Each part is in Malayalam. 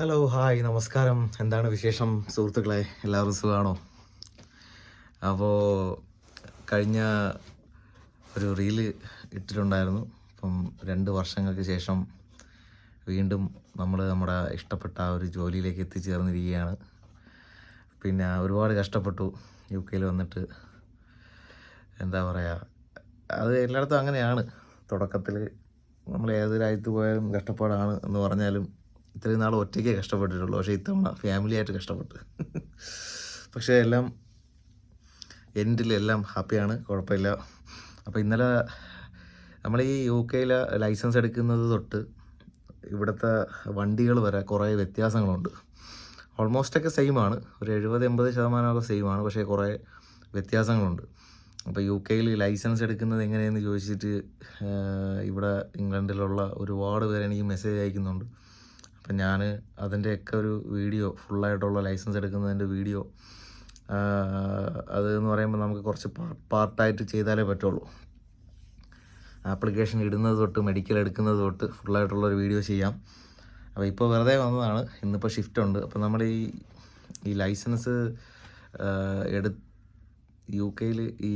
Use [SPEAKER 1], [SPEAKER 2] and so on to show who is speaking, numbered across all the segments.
[SPEAKER 1] ഹലോ ഹായ് നമസ്കാരം. എന്താണ് വിശേഷം സുഹൃത്തുക്കളെ? എല്ലാവരും സുഖമാണോ അപ്പോൾ കഴിഞ്ഞ ഒരു റീൽ ഇട്ടിട്ടുണ്ടായിരുന്നു. അപ്പം രണ്ട് വർഷങ്ങൾക്ക് ശേഷം വീണ്ടും നമ്മൾ നമ്മുടെ ഇഷ്ടപ്പെട്ട ആ ഒരു ജോലിയിലേക്ക് എത്തിച്ചേർന്നിരിക്കുകയാണ്. പിന്നെ ഒരുപാട് കഷ്ടപ്പെട്ടു യു കെയിൽ വന്നിട്ട്. എന്താ പറയുക അത് എല്ലായിടത്തും അങ്ങനെയാണ്. തുടക്കത്തിൽ നമ്മൾ ഏത് രാജ്യത്ത് പോയാലും കഷ്ടപ്പാടാണ് എന്ന് പറഞ്ഞാലും ഇത്രയും നാൾ ഒറ്റയ്ക്കേ കഷ്ടപ്പെട്ടിട്ടുള്ളൂ. പക്ഷേ ഇത്തവണ ഫാമിലി ആയിട്ട് കഷ്ടപ്പെട്ടു. പക്ഷേ എല്ലാം എൻഡിൽ എല്ലാം ഹാപ്പിയാണ് കുഴപ്പമില്ല. അപ്പോൾ ഇന്നലെ നമ്മൾ ഈ യു കെയിലെ ലൈസൻസ് എടുക്കുന്നത് തൊട്ട് ഇവിടുത്തെ വണ്ടികൾ വരെ കുറേ വ്യത്യാസങ്ങളുണ്ട്. ഓൾമോസ്റ്റൊക്കെ സെയിം ആണ്. ഒരു എഴുപത് എൺപത് ശതമാനമൊക്കെ സെയിമാണ് പക്ഷേ കുറേ വ്യത്യാസങ്ങളുണ്ട്. അപ്പോൾ യു കെയിൽ ലൈസൻസ് എടുക്കുന്നത് എങ്ങനെയെന്ന് ചോദിച്ചിട്ട് ഇവിടെ ഇംഗ്ലണ്ടിലുള്ള ഒരുപാട് പേര് എനിക്ക് മെസ്സേജ് അയക്കുന്നുണ്ട്. അപ്പം ഞാൻ അതിന്റെയൊക്കെ ഒരു വീഡിയോ ഫുള്ളായിട്ടുള്ള ലൈസൻസ് എടുക്കുന്നതിന്റെ വീഡിയോ അത് എന്ന് പറയുമ്പോൾ നമുക്ക് കുറച്ച് പാർട്ടായിട്ട് ചെയ്താലേ പറ്റുള്ളൂ. ആപ്ലിക്കേഷൻ ഇടുന്നത് തൊട്ട് മെഡിക്കൽ എടുക്കുന്നത് തൊട്ട് ഫുള്ളായിട്ടുള്ളൊരു വീഡിയോ ചെയ്യാം. അപ്പോൾ ഇപ്പോൾ വെറുതെ വന്നതാണ്. ഇന്നിപ്പോൾ ഷിഫ്റ്റ് ഉണ്ട്. അപ്പോൾ നമ്മൾ ഈ ഈ ലൈസൻസ് എടു യു കെയിൽ ഈ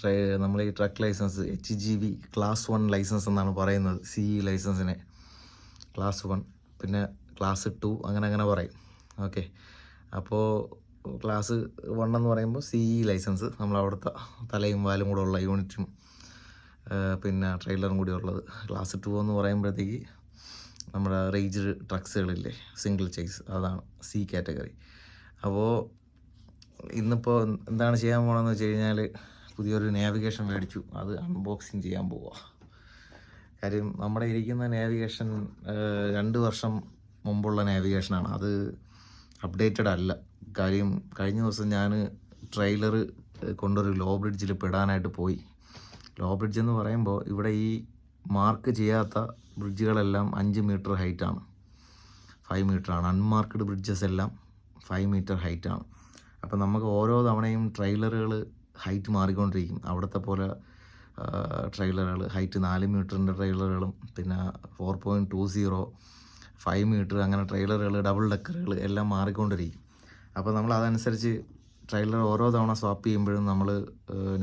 [SPEAKER 1] ട്രേ നമ്മൾ ഈ truck licence H G V class one licence എന്നാണ് പറയുന്നത് സി ഇ ലൈസൻസിനെ. Class one. പിന്നെ ക്ലാസ് ടു അങ്ങനെ അങ്ങനെ പറയും. ഓക്കെ അപ്പോൾ ക്ലാസ് വൺ എന്ന് പറയുമ്പോൾ സി ഇ ലൈസൻസ് നമ്മൾ അവിടുത്തെ തലയും വാലും കൂടെ ഉള്ള യൂണിറ്റും പിന്നെ ട്രെയിലറും കൂടി ഉള്ളത്. ക്ലാസ് ടു എന്ന് പറയുമ്പോഴത്തേക്ക് നമ്മുടെ റേഞ്ച് ട്രക്സുകളില്ലേ സിംഗിൾ ചേസ് അതാണ് സി കാറ്റഗറി അപ്പോൾ ഇന്നിപ്പോൾ എന്താണ് ചെയ്യാൻ പോകണമെന്ന് വെച്ച് കഴിഞ്ഞാൽ പുതിയൊരു നാവിഗേഷൻ മേടിച്ചു. അത് അൺബോക്സിങ് ചെയ്യാൻ പോവുക കാര്യം നമ്മുടെ ഇരിക്കുന്ന നാവിഗേഷൻ രണ്ട് വർഷം മുമ്പുള്ള നാവിഗേഷനാണ് അത് അപ്ഡേറ്റഡ് അല്ല. കാര്യം കഴിഞ്ഞ ദിവസം ഞാൻ ട്രെയിലർ കൊണ്ടൊരു ലോ ബ്രിഡ്ജിൽ പെടാനായിട്ട് പോയി. ലോ ബ്രിഡ്ജ് എന്ന് പറയുമ്പോൾ ഇവിടെ ഈ മാർക്ക് ചെയ്യാത്ത ബ്രിഡ്ജുകളെല്ലാം അഞ്ച് മീറ്റർ ഹൈറ്റാണ് ഫൈവ് മീറ്ററാണ് അൺമാർക്ക്ഡ് ബ്രിഡ്ജസ് എല്ലാം ഫൈവ് മീറ്റർ ഹൈറ്റാണ് അപ്പോൾ നമുക്ക് ഓരോ തവണയും ട്രെയിലറുകൾ ഹൈറ്റ് മാറിക്കൊണ്ടിരിക്കും. അവിടുത്തെ പോലെ ട്രെയിലറുകൾ ഹൈറ്റ് നാല് മീറ്ററിന്റെ ട്രെയിലറുകളും പിന്നെ four point two zero five metre അങ്ങനെ ട്രെയിലറുകൾ ഡബിൾ ഡെക്കറുകൾ എല്ലാം മാറിക്കൊണ്ടിരിക്കും. അപ്പോൾ നമ്മൾ അതനുസരിച്ച് ട്രെയിലർ ഓരോ തവണ സ്വാപ്പ് ചെയ്യുമ്പോഴും നമ്മൾ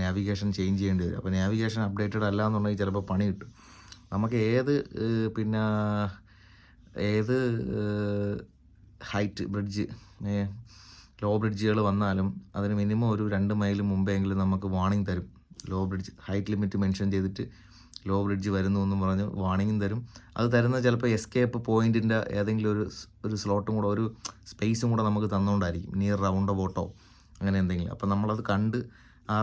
[SPEAKER 1] നാവിഗേഷൻ ചേഞ്ച് ചെയ്യേണ്ടി വരും. അപ്പോൾ നാവിഗേഷൻ അപ്ഡേറ്റഡ് അല്ല എന്നുണ്ടെങ്കിൽ ചിലപ്പോൾ പണി കിട്ടും. നമുക്ക് ഏത് പിന്നെ ഏത് ഹൈറ്റ് ബ്രിഡ്ജ് ലോ ബ്രിഡ്ജുകൾ വന്നാലും അതിന് മിനിമം ഒരു രണ്ട് മൈൽ മുമ്പെങ്കിലും നമുക്ക് വാണിംഗ് തരും. Low bridge height limit mention ചെയ്തിട്ട് ലോ ബ്രിഡ്ജ് വരുന്നു എന്ന് പറഞ്ഞ് വാണിംഗും തരും. അത് തരുന്ന ചിലപ്പോൾ എസ്കേപ്പ് പോയിന്റിന്റെ ഏതെങ്കിലും ഒരു ഒരു സ്ലോട്ടും കൂടെ ഒരു സ്പേസും കൂടെ നമുക്ക് തന്നുകൊണ്ടായിരിക്കും നിയർ റൗണ്ട് ബോട്ടോ അങ്ങനെ എന്തെങ്കിലും. അപ്പം നമ്മളത് കണ്ട് ആ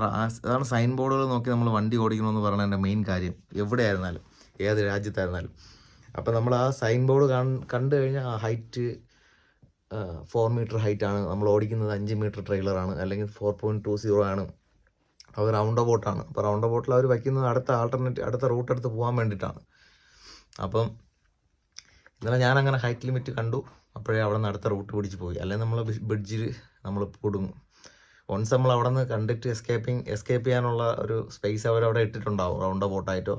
[SPEAKER 1] അതാണ് സൈൻ ബോർഡുകൾ നോക്കി നമ്മൾ വണ്ടി ഓടിക്കണമെന്ന് പറയുന്നതിന്റെ മെയിൻ കാര്യം. എവിടെ ആയിരുന്നാലും ഏത് രാജ്യത്തായിരുന്നാലും. അപ്പോൾ നമ്മൾ ആ സൈൻ ബോർഡ് കണ്ടു കഴിഞ്ഞാൽ ആ ഹൈറ്റ് ഫോർ മീറ്റർ ഹൈറ്റ് ആണ്. നമ്മൾ ഓടിക്കുന്നത് അഞ്ച് മീറ്റർ ട്രെയിലറാണ് അല്ലെങ്കിൽ ഫോർ പോയിന്റ് ടു സീറോ ആണ്. അത് റൗണ്ട് ബോട്ടാണ്. അപ്പോൾ റൗണ്ട് ബോട്ടിൽ അവർ വയ്ക്കുന്നത് അടുത്ത ആൾട്ടർനേറ്റ് അടുത്ത റൂട്ട് എടുത്ത് പോകാൻ വേണ്ടിയിട്ടാണ്. അപ്പം ഇന്നലെ ഞാൻ അങ്ങനെ ഹൈറ്റ് ലിമിറ്റ് കണ്ടു. അപ്പോഴേ അവിടെ നിന്ന് അടുത്ത റൂട്ട് പിടിച്ച് പോയി. അല്ലെങ്കിൽ നമ്മൾ ബ്രിഡ്ജിൽ നമ്മൾ കുടുങ്ങും. വൺസ് നമ്മൾ അവിടെ നിന്ന് കണ്ടിട്ട് എസ്കേപ്പിംഗ് എസ്കേപ്പ് ചെയ്യാനുള്ള ഒരു സ്പേസ് അവരവിടെ ഇട്ടിട്ടുണ്ടാവും. റൗണ്ട് ബോട്ടായിട്ടോ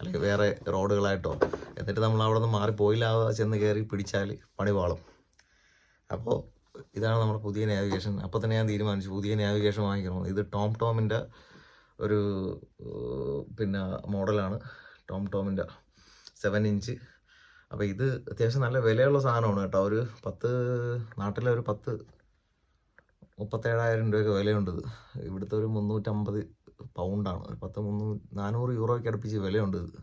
[SPEAKER 1] അല്ലെങ്കിൽ വേറെ റോഡുകളായിട്ടോ. എന്നിട്ട് നമ്മൾ അവിടെ നിന്ന് മാറിപ്പോയില്ല ചെന്ന് കയറി പിടിച്ചാൽ പണി പാളും. അപ്പോൾ ഇതാണ് നമ്മുടെ പുതിയ നാവിഗേഷൻ അപ്പോൾ തന്നെ ഞാൻ തീരുമാനിച്ചു പുതിയ നാവിഗേഷൻ വാങ്ങിക്കണം. ഇത് ടോം ടോമിന്റെ ഒരു പിന്നെ മോഡലാണ്. ടോം ടോമിന്റെ സെവൻ ഇഞ്ച് അപ്പോൾ ഇത് അത്യാവശ്യം നല്ല വിലയുള്ള സാധനമാണ് കേട്ടോ. ഒരു പത്ത് നാട്ടിലെ ഒരു പത്ത് മുപ്പത്തേഴായിരം രൂപയൊക്കെ വിലയുണ്ട് ഇത്. ഇവിടുത്തെ ഒരു മുന്നൂറ്റമ്പത് പൗണ്ടാണ് ഒരു പത്ത് മുന്നൂറ് നാനൂറ് യൂറോയ്ക്ക് അടുപ്പിച്ച് വിലയുണ്ട് ഇത്.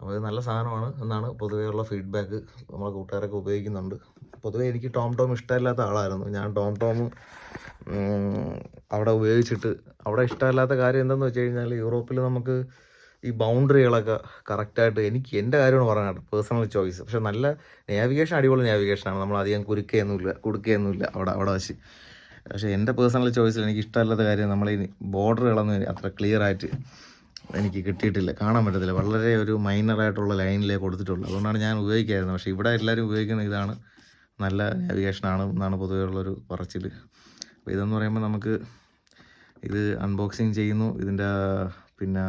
[SPEAKER 1] അപ്പോൾ ഇത് നല്ല സാധനമാണ് എന്നാണ് പൊതുവെയുള്ള ഫീഡ്ബാക്ക് നമ്മളെ കൂട്ടുകാരൊക്കെ ഉപയോഗിക്കുന്നുണ്ട്. പൊതുവേ എനിക്ക് ടോം ടോം ഇഷ്ടമില്ലാത്ത ആളായിരുന്നു. ഞാൻ ടോം ടോം അവിടെ ഉപയോഗിച്ചിട്ട് അവിടെ ഇഷ്ടമില്ലാത്ത കാര്യം എന്തെന്ന് വെച്ച് കഴിഞ്ഞാൽ യൂറോപ്പിൽ നമുക്ക് ഈ ബൗണ്ടറികളൊക്കെ കറക്റ്റായിട്ട് എനിക്ക് എന്റെ കാര്യമാണ് പറയാനാണ് പേഴ്സണൽ ചോയ്സ് പക്ഷെ നല്ല നാവിഗേഷൻ അടിപൊളി നാവിഗേഷനാണ് നമ്മൾ അധികം കുരുക്കുകയൊന്നുമില്ല കൊടുക്കുകയൊന്നുമില്ല അവിടെ അവിടെ വെച്ച്. പക്ഷേ എന്റെ പേഴ്സണൽ ചോയ്സിൽ എനിക്ക് ഇഷ്ടമല്ലാത്ത കാര്യം നമ്മൾ ഈ ബോർഡറുകളൊന്നും അത്ര ക്ലിയർ ആയിട്ട് എനിക്ക് കിട്ടിയിട്ടില്ല. കാണാൻ പറ്റത്തില്ല. വളരെ ഒരു മൈനറായിട്ടുള്ള ലൈനിലേ കൊടുത്തിട്ടുള്ളൂ. അതുകൊണ്ടാണ് ഞാൻ ഉപയോഗിക്കായിരുന്നത് പക്ഷേ ഇവിടെ എല്ലാവരും ഉപയോഗിക്കുന്ന ഇതാണ് നല്ല നാവിഗേഷനാണ് എന്നാണ് പൊതുവെയുള്ളൊരു പറച്ചിൽ അപ്പോൾ ഇതെന്ന് പറയുമ്പോൾ നമുക്ക് ഇത് അൺബോക്സിങ് ചെയ്യുന്നു. ഇതിന്റെ പിന്നെ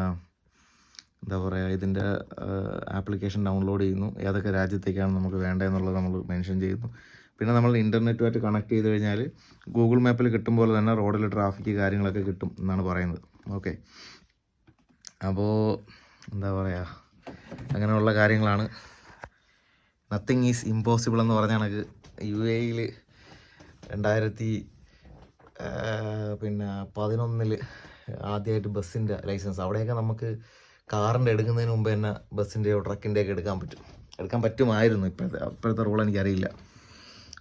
[SPEAKER 1] എന്താ പറയുക ഇതിന്റെ ആപ്ലിക്കേഷൻ ഡൗൺലോഡ് ചെയ്യുന്നു. ഏതൊക്കെ രാജ്യത്തേക്കാണ് നമുക്ക് വേണ്ടതെന്നുള്ളത് നമ്മൾ മെൻഷൻ ചെയ്യുന്നു. പിന്നെ നമ്മൾ ഇന്റർനെറ്റുമായിട്ട് കണക്ട് ചെയ്ത് കഴിഞ്ഞാൽ ഗൂഗിൾ മാപ്പിൽ കിട്ടും പോലെ തന്നെ റോഡിൽ ട്രാഫിക് കാര്യങ്ങളൊക്കെ കിട്ടും എന്നാണ് പറയുന്നത്. ഓക്കെ അപ്പോൾ എന്താ പറയുക അങ്ങനെയുള്ള കാര്യങ്ങളാണ്. നത്തിങ് ഈസ് ഇമ്പോസിബിൾ എന്ന് പറഞ്ഞ കണക്ക് യു എയിൽ രണ്ടായിരത്തി പിന്നെ പതിനൊന്നിൽ ആദ്യമായിട്ട് ബസ്സിന്റെ ലൈസൻസ്. അവിടെയൊക്കെ നമുക്ക് കാറിന്റെ എടുക്കുന്നതിന് മുമ്പ് തന്നെ ബസ്സിന്റെയോ ട്രക്കിന്റെയൊക്കെ എടുക്കാൻ പറ്റും. എടുക്കാൻ പറ്റുമായിരുന്നു ഇപ്പോഴത്തെ ഇപ്പോഴത്തെ റൂൾ എനിക്കറിയില്ല.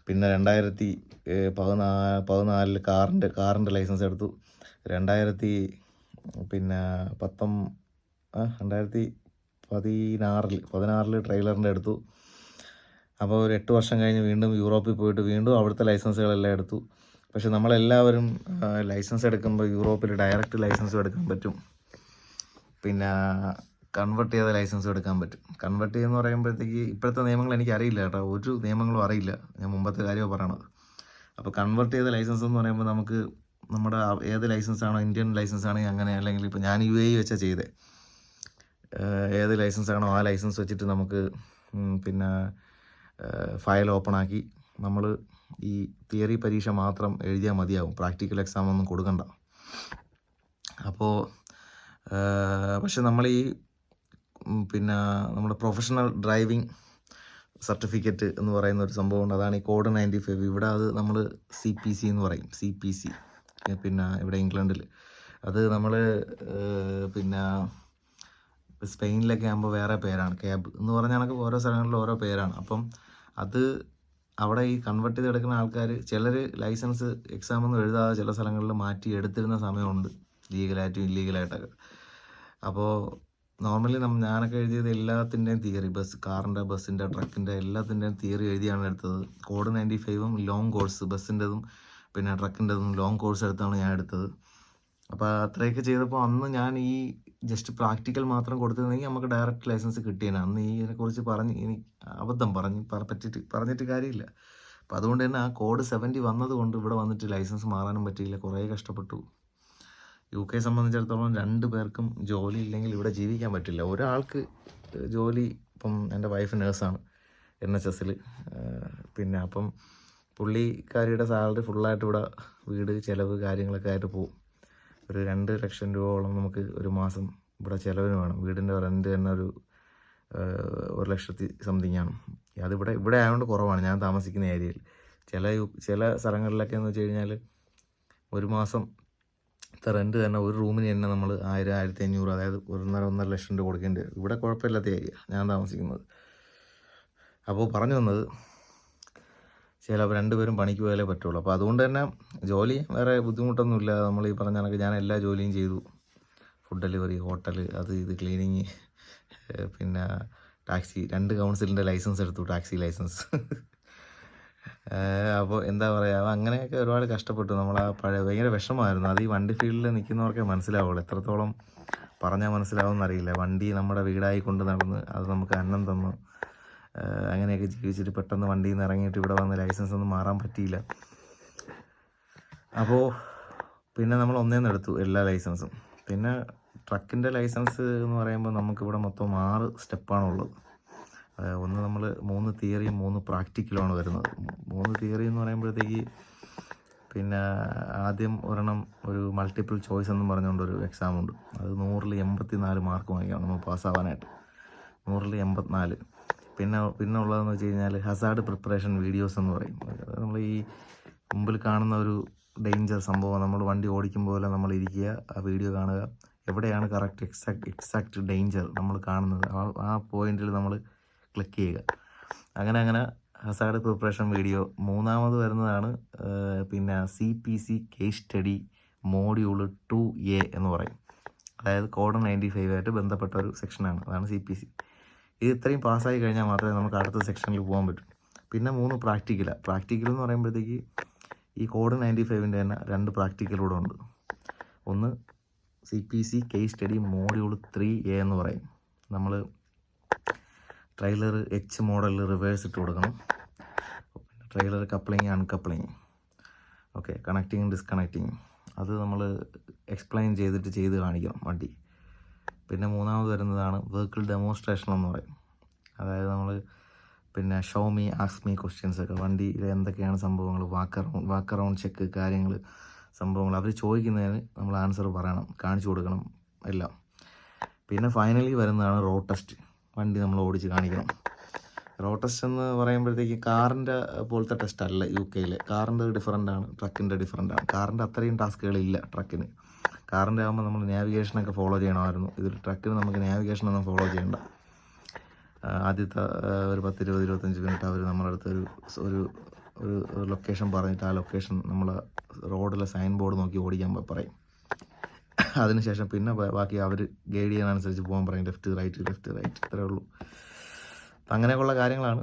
[SPEAKER 1] പിന്നെ രണ്ടായിരത്തി പതിനാല് പതിനാ പതിനാലിൽ കാറിന്റെ കാറിന്റെ ലൈസൻസ് എടുത്തു. രണ്ടായിരത്തി പിന്നെ പത്തൊം രണ്ടായിരത്തി പതിനാറിൽ പതിനാറിൽ ട്രെയിലറിന്റെ എടുത്തു അപ്പോൾ ഒരു എട്ട് വർഷം കഴിഞ്ഞ് വീണ്ടും യൂറോപ്പിൽ പോയിട്ട് വീണ്ടും അവിടുത്തെ ലൈസൻസുകളെല്ലാം എടുത്തു. പക്ഷെ നമ്മളെല്ലാവരും ലൈസൻസ് എടുക്കുമ്പോൾ യൂറോപ്പിൽ ഡയറക്റ്റ് ലൈസൻസ് എടുക്കാൻ പറ്റും. പിന്നെ കൺവെർട്ട് ചെയ്ത ലൈസൻസ് എടുക്കാൻ പറ്റും. കൺവെർട്ട് ചെയ്യുന്ന പറയുമ്പോഴത്തേക്ക് ഇപ്പോഴത്തെ നിയമങ്ങൾ എനിക്ക് അറിയില്ല കേട്ടോ. ഒരു നിയമങ്ങളും അറിയില്ല. ഞാൻ മുമ്പത്തെ കാര്യമാണ് പറയണത്. അപ്പോൾ കൺവെർട്ട് ചെയ്ത ലൈസൻസ് എന്ന് പറയുമ്പോൾ നമുക്ക് നമ്മുടെ ഏത് ലൈസൻസ് ആണോ ഇന്ത്യൻ ലൈസൻസ് ആണെങ്കിൽ അങ്ങനെ അല്ലെങ്കിൽ ഇപ്പോൾ ഞാൻ യു എ വെച്ചാൽ ചെയ്തേ. ഏത് ലൈസൻസ് ആണോ ആ ലൈസൻസ് വെച്ചിട്ട് നമുക്ക് പിന്നെ ഫയൽ ഓപ്പൺ ആക്കി നമ്മൾ ഈ തിയറി പരീക്ഷ മാത്രം എഴുതിയാൽ മതിയാവും. പ്രാക്ടിക്കൽ എക്സാം ഒന്നും കൊടുക്കണ്ട. അപ്പോൾ പക്ഷെ നമ്മൾ ഈ പിന്നെ നമ്മുടെ പ്രൊഫഷണൽ ഡ്രൈവിംഗ് സർട്ടിഫിക്കറ്റ് എന്ന് പറയുന്ന ഒരു സംഭവമുണ്ട് അതാണ് ഈ കോഡ് നയന്റി ഫൈവ്. ഇവിടെ അത് നമ്മൾ സി പി സി എന്ന് പറയും. C P C. പിന്നെ ഇവിടെ ഇംഗ്ലണ്ടിൽ. അത് നമ്മൾ പിന്നെ സ്പെയിനിലൊക്കെ ആകുമ്പോൾ വേറെ പേരാണ്. ക്യാബ് എന്ന് പറഞ്ഞ കണക്ക് ഓരോ സ്ഥലങ്ങളിലും ഓരോ പേരാണ്. അപ്പം അത് അവിടെ ഈ കൺവെർട്ട് ചെയ്തെടുക്കുന്ന ആൾക്കാർ ചിലർ ലൈസൻസ് എക്സാം ഒന്നും എഴുതാതെ ചില സ്ഥലങ്ങളിൽ മാറ്റി എടുത്തിരുന്ന സമയമുണ്ട്. ലീഗലായിട്ടും ഇല്ലീഗലായിട്ടൊക്കെ അപ്പോൾ നോർമലി നമ്മൾ ഞാനൊക്കെ എഴുതിയത് എല്ലാത്തിന്റെയും തിയറി ബസ് കാറിന്റെ ബസ്സിന്റെ ട്രക്കിന്റെ എല്ലാത്തിന്റെയും തിയറി എഴുതിയാണ് എടുത്തത്. കോഡ് നയന്റി ഫൈവും ലോങ് കോഴ്സ് ബസ്സിന്റെതും പിന്നെ ട്രക്കിന്റെതും ലോങ് കോഴ്സ് എടുത്താണ് ഞാൻ എടുത്തത്. അപ്പോൾ അത്രയൊക്കെ ചെയ്തപ്പോൾ അന്ന് ഞാൻ ഈ ജസ്റ്റ് പ്രാക്ടിക്കൽ മാത്രം കൊടുത്തിരുന്നെങ്കിൽ നമുക്ക് ഡയറക്റ്റ് ലൈസൻസ് കിട്ടിയേനെ. അന്ന് ഈ ഇതിനെക്കുറിച്ച് പറഞ്ഞ് എനിക്ക് അബദ്ധം പറഞ്ഞ് പറ- പറ്റിയിട്ട് പറഞ്ഞിട്ട് കാര്യമില്ല. അപ്പോൾ അതുകൊണ്ട് തന്നെ ആ കോഡ് സെവന്റി വന്നതുകൊണ്ട് ഇവിടെ വന്നിട്ട് ലൈസൻസ് മാറാനും പറ്റിയില്ല. കുറേ കഷ്ടപ്പെട്ടു. യു കെ സംബന്ധിച്ചിടത്തോളം രണ്ട് പേർക്കും ജോലി ഇല്ലെങ്കിൽ ഇവിടെ ജീവിക്കാൻ പറ്റില്ല. ഒരാൾക്ക് ജോലി ഇപ്പം എന്റെ വൈഫ് നേഴ്സാണ് എൻ എച്ച് എസിൽ പിന്നെ അപ്പം പുള്ളിക്കാരിയുടെ സാലറി ഫുള്ളായിട്ട് ഇവിടെ വീട് ചിലവ് കാര്യങ്ങളൊക്കെ ആയിട്ട് പോകും ഒരു രണ്ട് ലക്ഷം രൂപയോളം നമുക്ക് ഒരു മാസം ഇവിടെ ചിലവിന് വേണം. വീടിന്റെ റെന്റ് തന്നെ ഒരു ഒരു ലക്ഷത്തി സംതിങ് ആണ്. അതിവിടെ ഇവിടെ ആയതുകൊണ്ട് കുറവാണ്. ഞാൻ താമസിക്കുന്ന ഏരിയയിൽ. ചില ചില സ്ഥലങ്ങളിലൊക്കെ എന്ന് വെച്ച് കഴിഞ്ഞാൽ ഒരു മാസം റെന്റ് തന്നെ ഒരു റൂമിന് തന്നെ നമ്മൾ ആയിരം ആയിരത്തി അഞ്ഞൂറ് അതായത് ഒന്നര ഒന്നര ലക്ഷം രൂപ കൊടുക്കേണ്ടി വരും. ഇവിടെ കുഴപ്പമില്ലാത്ത ഏരിയ. ഞാൻ താമസിക്കുന്നത്. അപ്പോൾ പറഞ്ഞു വന്നത് ചില രണ്ടുപേരും പണിക്ക് പോയാലേ പറ്റുള്ളൂ. അപ്പോൾ അതുകൊണ്ട് തന്നെ ജോലി വേറെ ബുദ്ധിമുട്ടൊന്നുമില്ല. നമ്മൾ ഈ പറഞ്ഞ കണക്ക് ഞാൻ എല്ലാ ജോലിയും ചെയ്തു. ഫുഡ് ഡെലിവറി ഹോട്ടൽ അത് ഇത് ക്ലീനിങ് പിന്നെ ടാക്സി രണ്ട് കൗൺസിലിന്റെ ലൈസൻസ് എടുത്തു ടാക്സി ലൈസൻസ്. അപ്പോൾ എന്താ പറയുക അങ്ങനെയൊക്കെ ഒരുപാട് കഷ്ടപ്പെട്ടു. നമ്മൾ ആ പഴയ ഭയങ്കര വിഷമമായിരുന്നു. അത് ഈ വണ്ടി ഫീൽഡിൽ നിൽക്കുന്നവർക്കേ മനസ്സിലാവുള്ളൂ. എത്രത്തോളം പറഞ്ഞാൽ മനസ്സിലാവുമെന്നറിയില്ല. വണ്ടി നമ്മുടെ വീടായി കൊണ്ട് നടന്ന് അത് നമുക്ക് അന്നം തന്നു. അങ്ങനെയൊക്കെ ജീവിച്ചിട്ട് പെട്ടെന്ന് വണ്ടിയിൽ നിന്ന് ഇറങ്ങിയിട്ട് ഇവിടെ വന്ന് ലൈസൻസ് ഒന്നും മാറാൻ പറ്റിയില്ല. അപ്പോൾ പിന്നെ നമ്മൾ ഒന്നേന്ന് എടുത്തു എല്ലാ ലൈസൻസും. പിന്നെ ട്രക്കിന്റെ ലൈസൻസ് എന്ന് പറയുമ്പോൾ നമുക്കിവിടെ മൊത്തം ആറ് സ്റ്റെപ്പാണുള്ളത്. ഒന്ന് നമ്മൾ മൂന്ന് തിയറിയും മൂന്ന് പ്രാക്ടിക്കലുമാണ് വരുന്നത്. മൂന്ന് തിയറി എന്ന് പറയുമ്പോഴത്തേക്ക് പിന്നെ ആദ്യം ഒരെണ്ണം ഒരു മൾട്ടിപ്പിൾ ചോയ്സ് എന്നും പറഞ്ഞുകൊണ്ടൊരു എക്സാം ഉണ്ട് അത് നൂറിൽ എൺപത്തി നാല് മാർക്ക് വാങ്ങിക്കണം. നമ്മൾ പാസ്സാവാനായിട്ട്. നൂറിൽ എൺപത്തിനാല്. പിന്നെ പിന്നെ ഉള്ളതെന്ന് വെച്ച് കഴിഞ്ഞാൽ ഹസാർഡ് പ്രിപ്പറേഷൻ വീഡിയോസ് എന്ന് പറയും. നമ്മൾ ഈ മുമ്പിൽ കാണുന്ന ഒരു ഡേഞ്ചർ സംഭവം നമ്മൾ വണ്ടി ഓടിക്കുമ്പോൾ പോലെ നമ്മൾ ഇരിക്കുക ആ വീഡിയോ കാണുക. എവിടെയാണ് കറക്റ്റ് എക്സാക്ട് എക്സാക്ട് ഡേഞ്ചർ നമ്മൾ കാണുന്നത്? ആ പോയിന്റിൽ നമ്മൾ ക്ലിക്ക് ചെയ്യുക. അങ്ങനെ അങ്ങനെ ഹസാർഡ് പ്രിപ്പറേഷൻ വീഡിയോ മൂന്നാമത് വരുന്നതാണ് പിന്നെ C P C case study module two A എന്ന് പറയും. അതായത് കോഡ് നയന്റി ഫൈവ് ആയിട്ട് ബന്ധപ്പെട്ട ഒരു സെക്ഷനാണ് അതാണ് സി പി സി ഇത് ഇത്രയും പാസ്സായി കഴിഞ്ഞാൽ മാത്രമേ നമുക്ക് അടുത്ത സെക്ഷനിൽ പോകാൻ പറ്റൂ. പിന്നെ മൂന്ന് പ്രാക്ടിക്കലാണ് പ്രാക്ടിക്കൽ എന്ന് പറയുമ്പോഴത്തേക്ക് ഈ കോഡ് നയന്റി ഫൈവിന്റെ തന്നെ രണ്ട് പ്രാക്ടിക്കലൂടെ ഉണ്ട്. ഒന്ന് C P C case study module three A എന്ന് പറയും. നമ്മൾ ട്രെയിലർ എച്ച് മോഡലിൽ റിവേഴ്സ് ഇട്ട് കൊടുക്കണം. Trailer coupling uncoupling okay connecting disconnecting അത് നമ്മൾ എക്സ്പ്ലെയിൻ ചെയ്തിട്ട് ചെയ്ത് കാണിക്കണം വണ്ടി. പിന്നെ മൂന്നാമത് വരുന്നതാണ് വെഹിക്കിൾ ഡെമോൺസ്ട്രേഷൻ എന്ന് പറയും. അതായത് നമ്മൾ പിന്നെ ഷോമി ആസ്മി ക്വസ്റ്റ്യൻസ് ഒക്കെ. വണ്ടിയിൽ എന്തൊക്കെയാണ് സംഭവങ്ങൾ walk around walk around check കാര്യങ്ങൾ സംഭവങ്ങൾ അവർ ചോദിക്കുന്നതിന് നമ്മൾ ആൻസർ പറയണം കാണിച്ചു കൊടുക്കണം എല്ലാം. പിന്നെ ഫൈനലി വരുന്നതാണ് റോഡ് ടെസ്റ്റ് വണ്ടി നമ്മൾ ഓടിച്ച് കാണിക്കണം. റോഡ് ടെസ്റ്റ് എന്ന് പറയുമ്പോഴത്തേക്ക് കാറിന്റെ പോലത്തെ ടെസ്റ്റ് അല്ല യു കെയിൽ കാറിന്റെ ഡിഫറന്റ് ആണ് ട്രക്കിന്റെ ഡിഫറന്റ് ആണ്. കാറിന്റെ അത്രയും ടാസ്കുകളില്ല ട്രക്കിന് കാറിന്റെ ആകുമ്പോൾ നമ്മൾ നാവിഗേഷനൊക്കെ ഫോളോ ചെയ്യണമായിരുന്നു. ഇതിൽ ട്രക്കിന് നമുക്ക് നാവിഗേഷനൊന്നും ഫോളോ ചെയ്യണ്ട. ആദ്യത്തെ ഒരു പത്ത് ഇരുപത് ഇരുപത്തഞ്ച് മിനിറ്റ് അവർ നമ്മുടെ അടുത്ത് ഒരു ഒരു ഒരു ലൊക്കേഷൻ പറഞ്ഞിട്ട് ആ ലൊക്കേഷൻ നമ്മൾ റോഡിലെ സൈൻ ബോർഡ് നോക്കി ഓടിക്കാൻ പറയും. അതിനുശേഷം പിന്നെ ബാക്കി അവർ ഗൈഡ് ചെയ്യാനനുസരിച്ച് പോകാൻ പറയും. Left right left right. ഇത്രയേ ഉള്ളൂ. അങ്ങനെയൊക്കെയുള്ള കാര്യങ്ങളാണ്.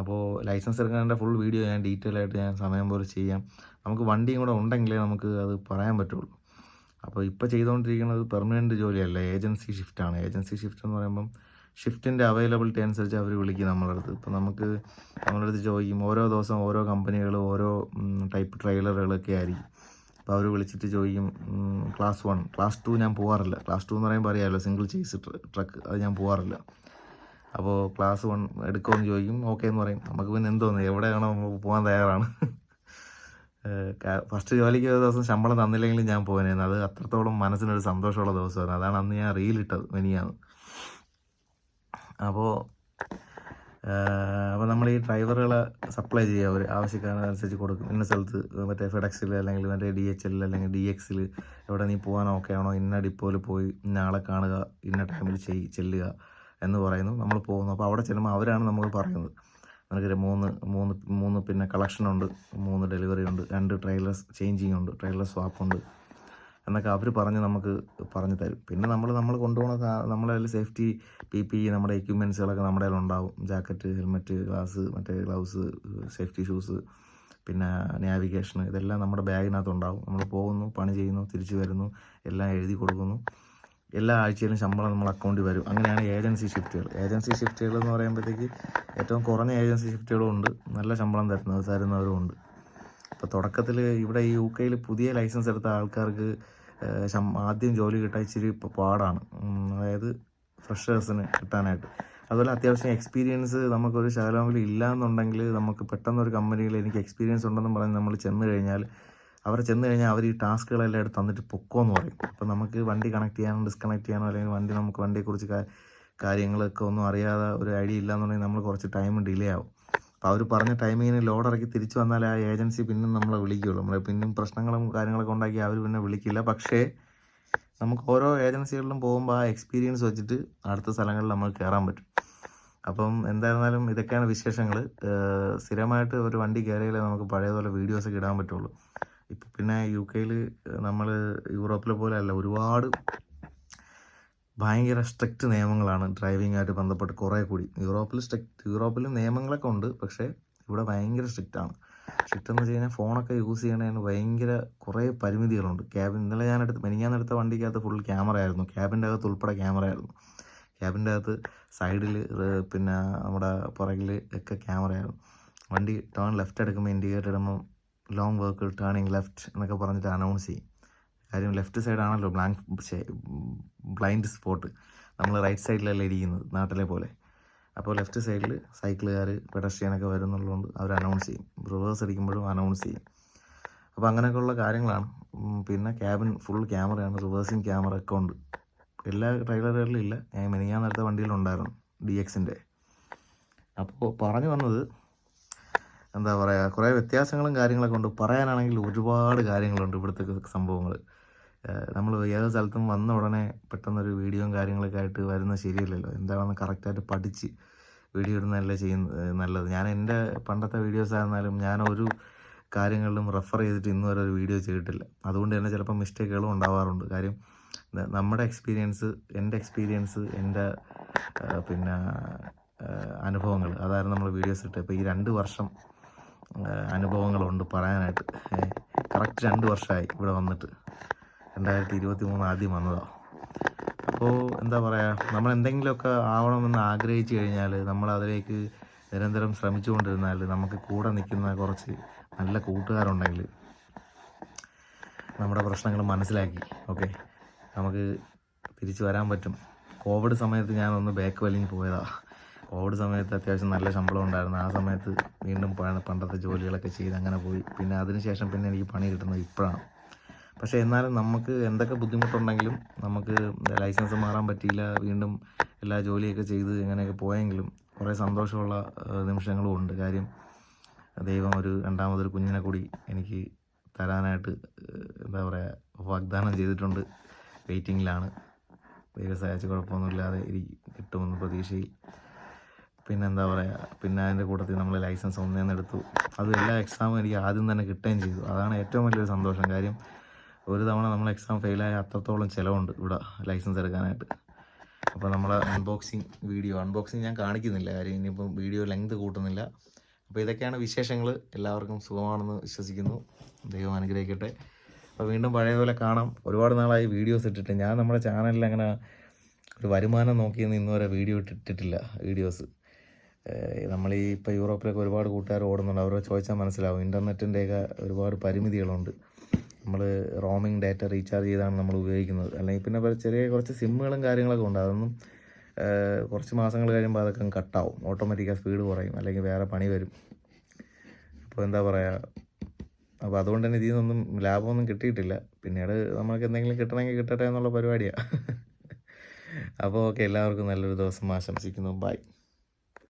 [SPEAKER 1] അപ്പോൾ ലൈസൻസ് എടുക്കാന്റെ ഫുൾ വീഡിയോ ഞാൻ ഡീറ്റെയിൽ ആയിട്ട് ഞാൻ സമയം പോലെ ചെയ്യാം. നമുക്ക് വണ്ടിയും കൂടെ ഉണ്ടെങ്കിലേ നമുക്ക് അത് പറയാൻ പറ്റുള്ളൂ. അപ്പോൾ ഇപ്പോൾ ചെയ്തുകൊണ്ടിരിക്കുന്നത് പെർമനന്റ് ജോലിയല്ല ഏജൻസി ഷിഫ്റ്റാണ് ഏജൻസി ഷിഫ്റ്റ് എന്ന് പറയുമ്പം ഷിഫ്റ്റിന്റെ അവൈലബിലിറ്റി അനുസരിച്ച് അവർ വിളിക്കും നമ്മളുടെ അടുത്ത്. ഇപ്പോൾ നമുക്ക് നമ്മളുടെ അടുത്ത് ചോദിക്കും ഓരോ ദിവസം ഓരോ കമ്പനികൾ ഓരോ ടൈപ്പ് ട്രെയിലറുകളൊക്കെ ആയിരിക്കും. അപ്പോൾ അവർ വിളിച്ചിട്ട് ചോദിക്കും ക്ലാസ് വൺ ക്ലാസ് ടു ഞാൻ പോകാറില്ല ക്ലാസ് ടു എന്ന് പറയുമ്പോൾ അറിയാമല്ലോ സിംഗിൾ ചേസ് ട്രക്ക് അത് ഞാൻ പോകാറില്ല അപ്പോൾ ക്ലാസ് വൺ എടുക്കുമെന്ന് ചോദിക്കും ഓക്കെ എന്ന് പറയും. നമുക്ക് പിന്നെ എന്തോന്ന് എവിടെയാണോ പോകാൻ തയ്യാറാണ്. ഫസ്റ്റ് ജോലിക്ക് ഒരു ദിവസം ശമ്പളം തന്നില്ലെങ്കിലും ഞാൻ പോകാനായിരുന്നു അത് അത്രത്തോളം മനസ്സിനൊരു സന്തോഷമുള്ള ദിവസമായിരുന്നു അതാണ് അന്ന് ഞാൻ റീലിട്ടത് മെനിയാന്ന് അപ്പോൾ അപ്പോൾ നമ്മൾ ഈ ഡ്രൈവറുകളെ സപ്ലൈ ചെയ്യുക അവർ ആവശ്യക്കാരനുസരിച്ച് കൊടുക്കും. ഇന്ന സ്ഥലത്ത് മറ്റേ ഫെഡക്സിൽ അല്ലെങ്കിൽ മറ്റേ ഡി എച്ച് എല്ലിൽ അല്ലെങ്കിൽ ഡി എക്സിൽ എവിടെ നീ പോകാൻ ഓക്കെ ആണോ? ഇന്ന ഡിപ്പോയിൽ പോയി ഇന്ന ആളെ കാണുക ഇന്ന ടൈമിൽ ചെയ് ചെല്ലുക എന്ന് പറയുന്നു. നമ്മൾ പോകുന്നു. അപ്പോൾ അവിടെ ചെല്ലുമ്പോൾ അവരാണ് നമ്മൾ പറയുന്നത്. നിനക്ക് മൂന്ന് മൂന്ന് മൂന്ന് പിന്നെ കളക്ഷൻ ഉണ്ട് മൂന്ന് ഡെലിവറി ഉണ്ട് രണ്ട് ട്രെയിലേഴ്സ് ചേഞ്ചിങ് ഉണ്ട് ട്രെയിലർ സ്വാപ്പ് ഉണ്ട്. എന്നൊക്കെ അവർ പറഞ്ഞ് നമുക്ക് പറഞ്ഞു തരും. പിന്നെ നമ്മൾ നമ്മൾ കൊണ്ടുപോകുന്ന നമ്മളെ സേഫ്റ്റി പി പി നമ്മുടെ എക്യുപ്മെൻസുകളൊക്കെ നമ്മുടെ ഉണ്ടാവും ജാക്കറ്റ് ഹെൽമെറ്റ് ഗ്ലാസ് മറ്റേ ഗ്ലൗസ് സേഫ്റ്റി ഷൂസ് പിന്നെ നാവിഗേഷൻ ഇതെല്ലാം നമ്മുടെ ബാഗിനകത്ത് ഉണ്ടാവും നമ്മൾ പോകുന്നു പണി ചെയ്യുന്നു തിരിച്ചു വരുന്നു എല്ലാം എഴുതി കൊടുക്കുന്നു. എല്ലാ ആഴ്ചയിലും ശമ്പളം നമ്മൾ അക്കൗണ്ടിൽ വരും. അങ്ങനെയാണ് ഏജൻസി ഷിഫ്റ്റുകൾ ഏജൻസി ഷിഫ്റ്റുകൾ എന്ന് പറയുമ്പോഴത്തേക്ക് ഏറ്റവും കുറഞ്ഞ ഏജൻസി ഷിഫ്റ്റുകളും ഉണ്ട്. നല്ല ശമ്പളം തരുന്നത് തരുന്നവരും ഉണ്ട്. ഇപ്പോൾ തുടക്കത്തിൽ ഇവിടെ ഈ യു കെയിൽ പുതിയ ലൈസൻസ് എടുത്ത ആൾക്കാർക്ക് ആദ്യം ജോലി കിട്ടാൻ ഇച്ചിരി പാടാണ്. അതായത് ഫ്രഷേഴ്സിന് കിട്ടാനായിട്ട്. അതുപോലെ അത്യാവശ്യം എക്സ്പീരിയൻസ് നമുക്കൊരു ശകലമെങ്കിലും ഇല്ല എന്നുണ്ടെങ്കിൽ നമുക്ക് പെട്ടെന്നൊരു കമ്പനിയിൽ എനിക്ക് എക്സ്പീരിയൻസ് ഉണ്ടെന്ന് പറഞ്ഞ് നമ്മൾ ചെന്ന് കഴിഞ്ഞാൽ അവർ ചെന്ന് കഴിഞ്ഞാൽ അവർ ഈ ടാസ്കുകളെല്ലാം എടുത്ത് തന്നിട്ട് പൊക്കോ എന്ന് പറയും. അപ്പോൾ നമുക്ക് വണ്ടി കണക്ട് ചെയ്യാനോ ഡിസ്കണക്ട് ചെയ്യാനോ അല്ലെങ്കിൽ വണ്ടി നമുക്ക് വണ്ടിയെക്കുറിച്ച് കാര്യങ്ങളൊക്കെ ഒന്നും അറിയാതെ ഒരു ഐഡിയ ഇല്ല എന്നുണ്ടെങ്കിൽ നമ്മൾ കുറച്ച് ടൈം ഡിലേ ആവും. അപ്പോൾ അവർ പറഞ്ഞ ടൈമിങ്ങിന് ലോഡ് ഇറക്കി തിരിച്ചു വന്നാൽ ആ ഏജൻസി പിന്നെ നമ്മളെ വിളിക്കുകയുള്ളൂ നമ്മളെ പിന്നും പ്രശ്നങ്ങളും കാര്യങ്ങളൊക്കെ ഉണ്ടാക്കി അവർ പിന്നെ വിളിക്കില്ല. പക്ഷേ നമുക്ക് ഓരോ ഏജൻസികളിലും പോകുമ്പോൾ ആ എക്സ്പീരിയൻസ് വെച്ചിട്ട് അടുത്ത സ്ഥലങ്ങളിൽ നമ്മൾ കയറാൻ പറ്റും. അപ്പം എന്തായിരുന്നാലും ഇതൊക്കെയാണ് വിശേഷങ്ങൾ സ്ഥിരമായിട്ട് ഒരു വണ്ടി കയറിയാലേ നമുക്ക് പഴയതുപോലെ വീഡിയോസൊക്കെ ഇടാൻ പറ്റുള്ളൂ. ഇപ്പം പിന്നെ യു കെയിൽ നമ്മൾ യൂറോപ്പിലെ പോലെ അല്ല ഒരുപാട് ഭയങ്കര സ്ട്രിക്റ്റ് നിയമങ്ങളാണ് ഡ്രൈവിങ്ങായിട്ട് ബന്ധപ്പെട്ട് കുറേ കൂടി. യൂറോപ്പിൽ സ്ട്രിക്റ്റ് യൂറോപ്പിൽ നിയമങ്ങളൊക്കെ ഉണ്ട് പക്ഷേ ഇവിടെ ഭയങ്കര സ്ട്രിക്റ്റ് ആണ്. സ്ട്രിക്റ്റ് എന്ന് വെച്ച് കഴിഞ്ഞാൽ ഫോണൊക്കെ യൂസ് ചെയ്യണതിന് ഭയങ്കര കുറേ പരിമിതികളുണ്ട്. ക്യാബിൻ ഇന്നലെ ഞാൻ എടുത്ത് വണ്ടിക്കകത്ത് ഫുൾ ക്യാമറ ആയിരുന്നു. ക്യാബിന്റെ അകത്ത് ഉൾപ്പെടെ ക്യാമറ ആയിരുന്നു. ക്യാബിന്റെ അകത്ത് സൈഡിൽ പിന്നെ നമ്മുടെ പുറകിൽ ഒക്കെ ക്യാമറ ആയിരുന്നു. വണ്ടി ടേൺ ലെഫ്റ്റ് എടുക്കുമ്പോൾ ഇൻഡിക്കേറ്റർ ഇടുമ്പോൾ ലോങ് വർക്ക് ടേണിങ് ലെഫ്റ്റ് എന്നൊക്കെ പറഞ്ഞിട്ട് അനൗൺസ് ചെയ്യും. കാര്യം ലെഫ്റ്റ് സൈഡാണല്ലോ ബ്ലാങ്ക് ബ്ലൈൻഡ് സ്പോട്ട് നമ്മൾ റൈറ്റ് സൈഡിലല്ല ഇരിക്കുന്നത് നാട്ടിലെ പോലെ. അപ്പോൾ ലെഫ്റ്റ് സൈഡിൽ സൈക്കിളുകാർ പെഡസ്ട്രിയനൊക്കെ വരുന്നുള്ളതുകൊണ്ട് അവർ അനൗൺസ് ചെയ്യും. റിവേഴ്സ് അടിക്കുമ്പോഴും അനൗൺസ് ചെയ്യും. അപ്പോൾ അങ്ങനെയൊക്കെയുള്ള കാര്യങ്ങളാണ്. പിന്നെ ക്യാബിൻ ഫുൾ ക്യാമറയാണ് റിവേഴ്സിങ് ക്യാമറ ഒക്കെ ഉണ്ട്. എല്ലാ ട്രെയിലറുകളിലും ഇല്ല. മെനിയാൻ നേരത്തെ വണ്ടിയിലുണ്ടായിരുന്നു ഡി എക്സിന്റെ അപ്പോൾ പറഞ്ഞു വന്നത് എന്താ പറയുക കുറേ വ്യത്യാസങ്ങളും കാര്യങ്ങളൊക്കെ ഉണ്ട്. പറയാനാണെങ്കിൽ ഒരുപാട് കാര്യങ്ങളുണ്ട് ഇവിടുത്തെ സംഭവങ്ങൾ. നമ്മൾ ഏത് സ്ഥലത്തും വന്ന ഉടനെ പെട്ടെന്നൊരു വീഡിയോയും കാര്യങ്ങളൊക്കെ ആയിട്ട് വരുന്ന ശരിയല്ലല്ലോ. എന്താണെന്ന് കറക്റ്റായിട്ട് പഠിച്ച് വീഡിയോ ഇടുന്നതല്ലേ ചെയ്യുന്നത് നല്ലത്. ഞാൻ എന്റെ പണ്ടത്തെ വീഡിയോസ് ആയിരുന്നാലും ഞാൻ ഒരു കാര്യങ്ങളിലും റെഫർ ചെയ്തിട്ട് ഇന്ന് വരെ ഒരു വീഡിയോ ചെയ്തിട്ടില്ല. അതുകൊണ്ട് തന്നെ ചിലപ്പോൾ മിസ്റ്റേക്കുകളും ഉണ്ടാവാറുണ്ട്. കാര്യം നമ്മുടെ എക്സ്പീരിയൻസ് എന്റെ എക്സ്പീരിയൻസ് എന്റെ പിന്നെ അനുഭവങ്ങൾ. അതായിരുന്നു നമ്മൾ വീഡിയോസ് ഇട്ട് ഇപ്പോൾ ഈ രണ്ട് വർഷം അനുഭവങ്ങളുണ്ട് പറയാനായിട്ട്. കറക്റ്റ് രണ്ട് വർഷമായി ഇവിടെ വന്നിട്ട്. രണ്ടായിരത്തി ഇരുപത്തി മൂന്ന് ആദ്യം വന്നതാണ് അപ്പോൾ എന്താ പറയുക നമ്മൾ എന്തെങ്കിലുമൊക്കെ ആവണമെന്ന് ആഗ്രഹിച്ചു കഴിഞ്ഞാൽ നമ്മൾ അതിലേക്ക് നിരന്തരം ശ്രമിച്ചുകൊണ്ടിരുന്നാൽ നമുക്ക് കൂടെ നിൽക്കുന്ന കുറച്ച് നല്ല കൂട്ടുകാരുണ്ടെങ്കിൽ നമ്മുടെ പ്രശ്നങ്ങൾ മനസ്സിലാക്കി ഓക്കെ? നമുക്ക് തിരിച്ചു വരാൻ പറ്റും. കോവിഡ് സമയത്ത് ഞാനൊന്ന് ബാക്ക് വലിഞ്ഞ് പോയതാണ് കോവിഡ് സമയത്ത് അത്യാവശ്യം നല്ല ശമ്പളം ഉണ്ടായിരുന്നു. ആ സമയത്ത് വീണ്ടും പണ്ടത്തെ ജോലികളൊക്കെ ചെയ്ത് അങ്ങനെ പോയി. പിന്നെ അതിനുശേഷം പിന്നെ എനിക്ക് പണി കിട്ടുന്നത് ഇപ്പോഴാണ്. പക്ഷേ എന്നാലും നമുക്ക് എന്തൊക്കെ ബുദ്ധിമുട്ടുണ്ടെങ്കിലും നമുക്ക് ലൈസൻസ് മാറാൻ പറ്റിയില്ല വീണ്ടും എല്ലാ ജോലിയൊക്കെ ചെയ്ത് ഇങ്ങനെയൊക്കെ പോയെങ്കിലും കുറേ സന്തോഷമുള്ള നിമിഷങ്ങളും ഉണ്ട്. കാര്യം ദൈവം ഒരു രണ്ടാമതൊരു കുഞ്ഞിനെ കൂടി എനിക്ക് തരാനായിട്ട് എന്താ പറയുക വാഗ്ദാനം ചെയ്തിട്ടുണ്ട്. വെയിറ്റിങ്ങിലാണ്. ദൈവം സഹായിച്ച് കുഴപ്പമൊന്നുമില്ലാതെ എനിക്ക് കിട്ടുമെന്ന് പ്രതീക്ഷയിൽ പിന്നെ എന്താ പറയുക പിന്നെ അതിന്റെ കൂട്ടത്തിൽ നമ്മൾ ലൈസൻസ് ഒന്നേന്ന് എടുത്തു. അതും എല്ലാ എക്സാമും എനിക്ക് ആദ്യം തന്നെ കിട്ടുകയും ചെയ്തു. അതാണ് ഏറ്റവും വലിയൊരു സന്തോഷം. കാര്യം ഒരു തവണ നമ്മൾ എക്സാം ഫെയിലായ അത്രത്തോളം ചിലവുണ്ട് ഇവിടെ ലൈസൻസ് എടുക്കാനായിട്ട്. അപ്പോൾ നമ്മൾ അൺബോക്സിങ് വീഡിയോ അൺബോക്സിങ് ഞാൻ കാണിക്കുന്നില്ല. കാര്യം ഇനിയിപ്പം വീഡിയോ ലെങ്ത് കൂട്ടുന്നില്ല. അപ്പോൾ ഇതൊക്കെയാണ് വിശേഷങ്ങൾ എല്ലാവർക്കും സുഖമാണെന്ന് വിശ്വസിക്കുന്നു. ദൈവം അനുഗ്രഹിക്കട്ടെ. അപ്പോൾ വീണ്ടും പഴയ പോലെ കാണാം. ഒരുപാട് നാളായി വീഡിയോസ് ഇട്ടിട്ട്. ഞാൻ നമ്മുടെ ചാനലിൽ അങ്ങനെ ഒരു വരുമാനം നോക്കിയെന്ന് ഇന്നുവരെ വീഡിയോ ഇട്ടിട്ടില്ല വീഡിയോസ് നമ്മൾ ഈ ഇപ്പോൾ യൂറോപ്പിലൊക്കെ ഒരുപാട് കൂട്ടുകാർ ഓടുന്നുണ്ട്. അവരെ ചോദിച്ചാൽ മനസ്സിലാവും. ഇന്റർനെറ്റിന്റെയൊക്കെ ഒരുപാട് പരിമിതികളുണ്ട്. നമ്മൾ റോമിംഗ് ഡാറ്റ റീചാർജ് ചെയ്താണ് നമ്മൾ ഉപയോഗിക്കുന്നത്. അല്ലെങ്കിൽ പിന്നെ ചെറിയ കുറച്ച് സിമ്മുകളും കാര്യങ്ങളൊക്കെ ഉണ്ട്. അതൊന്നും കുറച്ച് മാസങ്ങൾ കഴിയുമ്പോൾ അതൊക്കെ കട്ടാവും. ഓട്ടോമാറ്റിക്കാ സ്പീഡ് കുറയും. അല്ലെങ്കിൽ വേറെ പണി വരും. അപ്പോൾ എന്താ പറയുക അപ്പോൾ അതുകൊണ്ട് തന്നെ ഇതിൽ നിന്നൊന്നും ലാഭമൊന്നും കിട്ടിയിട്ടില്ല. പിന്നീട് നമുക്ക് എന്തെങ്കിലും കിട്ടണമെങ്കിൽ കിട്ടട്ടെ എന്നുള്ള പരിപാടിയാണ് അപ്പോൾ ഓക്കെ. എല്ലാവർക്കും നല്ലൊരു ദിവസം ആശംസിക്കുന്നു. ബൈ.